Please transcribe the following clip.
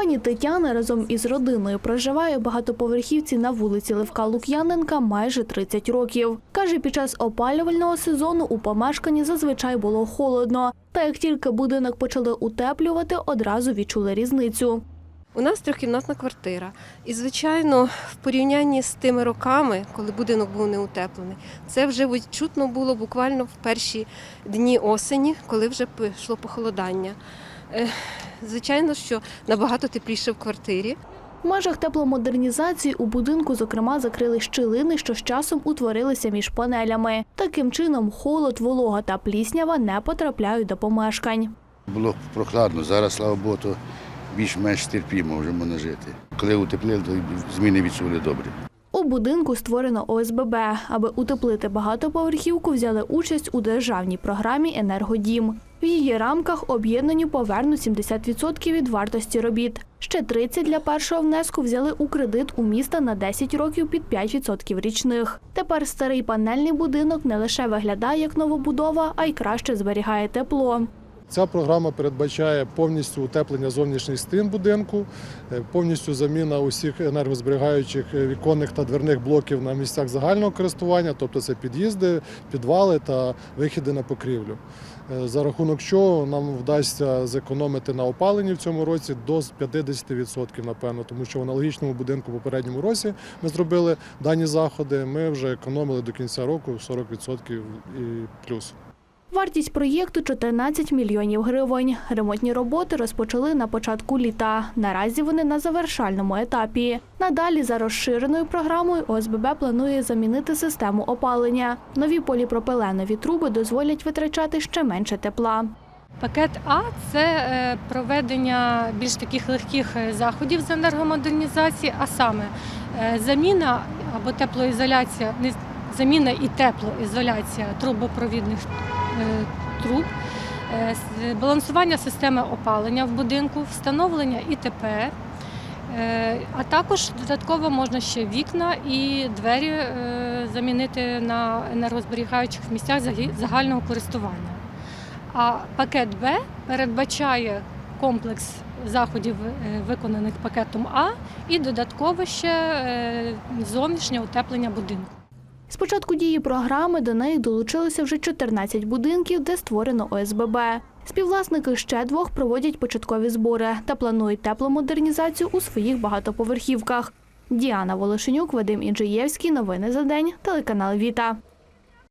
Пані Тетяна разом із родиною проживає в багатоповерхівці на вулиці Левка Лук'яненка майже 30 років. Каже, під час опалювального сезону у помешканні зазвичай було холодно. Та як тільки будинок почали утеплювати, одразу відчули різницю. У нас трьохкімнатна квартира. І, звичайно, в порівнянні з тими роками, коли будинок був не утеплений, це вже відчутно було буквально в перші дні осені, коли вже пішло похолодання. Звичайно, що набагато тепліше в квартирі. В межах тепломодернізації у будинку, зокрема, закрили щілини, що з часом утворилися між панелями. Таким чином, холод, волога та пліснява не потрапляють до помешкань. Було прохладно, зараз, слава Богу, більш-менш терпімо, вже можна жити. Коли утеплили, то зміни відчули добре. У будинку створено ОСББ. Аби утеплити багатоповерхівку, взяли участь у державній програмі Енергодім. В її рамках об'єднані повернуть 70% від вартості робіт. Ще 30% для першого внеску взяли у кредит у міста на 10 років під 5% річних. Тепер старий панельний будинок не лише виглядає як новобудова, а й краще зберігає тепло. Ця програма передбачає повністю утеплення зовнішніх стін будинку, е, повністю заміна усіх енергозберігаючих е, віконних та дверних блоків на місцях загального користування, тобто це під'їзди, підвали та вихіди на покрівлю. Е, За рахунок чого нам вдасться зекономити на опаленні в цьому році до 50%, напевно, тому що в аналогічному будинку в попередньому році ми зробили дані заходи. Ми вже економили до кінця року 40% і плюс. Вартість проєкту 14 мільйонів гривень. Ремонтні роботи розпочали на початку літа. Наразі вони на завершальному етапі. Надалі за розширеною програмою ОСББ планує замінити систему опалення. Нові поліпропиленові труби дозволять витрачати ще менше тепла. Пакет А це е, проведення більш таких легких е, заходів з енергомодернізації, а саме е, заміна або теплоізоляція, заміна і теплоізоляція трубопровідних труб, е, балансування системи опалення в будинку, встановлення ІТП. е, А також додатково можна ще вікна і двері е, замінити на енергозберігаючих місцях загального користування. А пакет Б передбачає комплекс заходів, е, виконаних пакетом А, і додатково ще е, зовнішнє утеплення будинку. З початку дії програми до неї долучилося вже 14 будинків, де створено ОСББ. Співвласники ще двох проводять початкові збори та планують тепломодернізацію у своїх багатоповерхівках. Діана Волошенюк, Вадим Інжиєвський. Новини за день. Телеканал Віта.